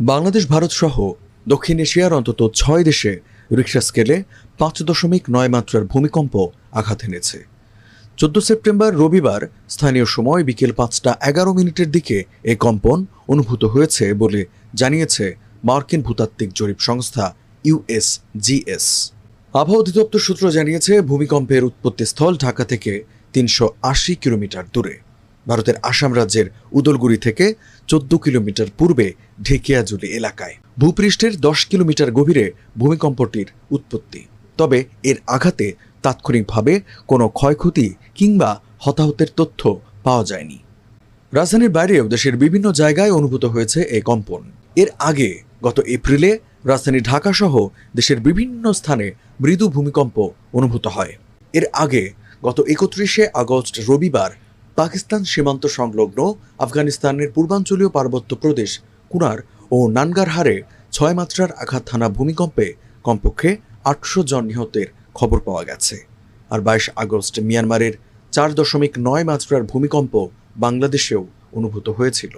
বাংলাদেশ, ভারত সহ দক্ষিণ এশিয়ার অন্তত ছয় দেশে রিক্সা স্কেলে পাঁচ দশমিক নয় মাত্রার ভূমিকম্প আঘাত এনেছে। চোদ্দ সেপ্টেম্বর রবিবার স্থানীয় সময় বিকেল পাঁচটা এগারো মিনিটের দিকে এই কম্পন অনুভূত হয়েছে বলে জানিয়েছে মার্কিন ভূতাত্ত্বিক জরিপ সংস্থা ইউএসজিএস আবহাওয়া অধিদপ্তর সূত্র জানিয়েছে, ভূমিকম্পের উৎপত্তিস্থল ঢাকা থেকে তিনশো আশি কিলোমিটার দূরে। ভারতের আসাম রাজ্যের উদলগুড়ি থেকে চোদ্দ কিলোমিটার পূর্বে ঢেকিয়াজুলি এলাকায়। ভূপৃষ্ঠের দশ কিলোমিটার গভীরে ভূমিকম্পটির উৎপত্তি। তবে এর আঘাতে তাৎক্ষণিকভাবে কোনো ক্ষয়ক্ষতি কিংবা হতাহতের তথ্য পাওয়া যায়নি। রাজধানীর বাইরেও দেশের বিভিন্ন জায়গায় অনুভূত হয়েছে এই কম্পন। এর আগে গত এপ্রিলে রাজধানী ঢাকা সহ দেশের বিভিন্ন স্থানে মৃদু ভূমিকম্প অনুভূত হয়। এর আগে গত একত্রিশে আগস্ট রবিবার পাকিস্তান সীমান্ত সংলগ্ন আফগানিস্তানের পূর্বাঞ্চলীয় পার্বত্য প্রদেশ, কুনার ও নানগারহারে ছয় মাত্রার আঘাত থানা ভূমিকম্পে কমপক্ষে আটশো জন নিহতের খবর পাওয়া গেছে। আর বাইশ আগস্ট মিয়ানমারের চার দশমিক নয় মাত্রার ভূমিকম্প বাংলাদেশেও অনুভূত হয়েছিল।